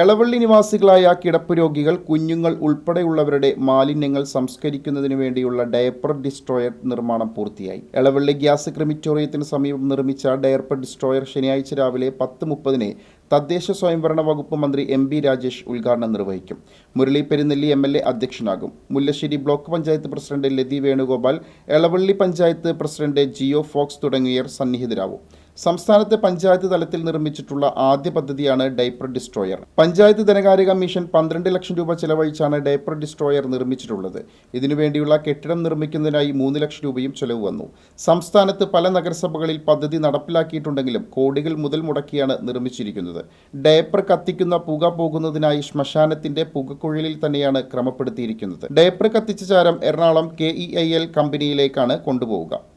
എളവള്ളി നിവാസികളായ കിടപ്പ് രോഗികൾ കുഞ്ഞുങ്ങൾ ഉൾപ്പെടെയുള്ളവരുടെ മാലിന്യങ്ങൾ സംസ്കരിക്കുന്നതിന് വേണ്ടിയുള്ള ഡയപ്പർ ഡിസ്ട്രോയർ നിർമ്മാണം പൂർത്തിയായി. എളവള്ളി ഗ്യാസ് ക്രിമിറ്റോറിയത്തിന് സമീപം നിർമ്മിച്ച ഡയപ്പർ ഡിസ്ട്രോയർ ശനിയാഴ്ച രാവിലെ പത്ത് മുപ്പതിന് തദ്ദേശ സ്വയംഭരണ വകുപ്പ് മന്ത്രി എം ബി രാജേഷ് ഉദ്ഘാടനം നിർവഹിക്കും. Murali Perunnelli M L A അധ്യക്ഷനാകും. Mullassery block panchayat president Lathi Venugopal Elavally panchayat president Jio Fox തുടങ്ങിയവർ സന്നിഹിതരാവും. സംസ്ഥാനത്തെ പഞ്ചായത്ത് തലത്തിൽ നിർമ്മിച്ചിട്ടുള്ള ആദ്യ പദ്ധതിയാണ് ഡൈപ്പർ ഡിസ്ട്രോയർ. പഞ്ചായത്ത് ധനകാര്യ കമ്മീഷൻ പന്ത്രണ്ട് ലക്ഷം രൂപ ചെലവഴിച്ചാണ് ഡൈപ്പർ ഡിസ്ട്രോയർ നിർമ്മിച്ചിട്ടുള്ളത്. ഇതിനുവേണ്ടിയുള്ള കെട്ടിടം നിർമ്മിക്കുന്നതിനായി മൂന്ന് ലക്ഷം രൂപയും ചെലവ് വന്നു. സംസ്ഥാനത്ത് പല നഗരസഭകളിൽ പദ്ധതി നടപ്പിലാക്കിയിട്ടുണ്ടെങ്കിലും കോടികൾ മുതൽ മുടക്കിയാണ് നിർമ്മിച്ചിരിക്കുന്നത്. ഡയപ്പർ കത്തിക്കുന്ന പുക പോകുന്നതിനായി ശ്മശാനത്തിന്റെ പുകക്കുഴലിൽ തന്നെയാണ് ക്രമപ്പെടുത്തിയിരിക്കുന്നത്. ഡയപ്പർ കത്തിച്ച ചാരം Ernakulam K E I L കമ്പനിയിലേക്കാണ് കൊണ്ടുപോവുക.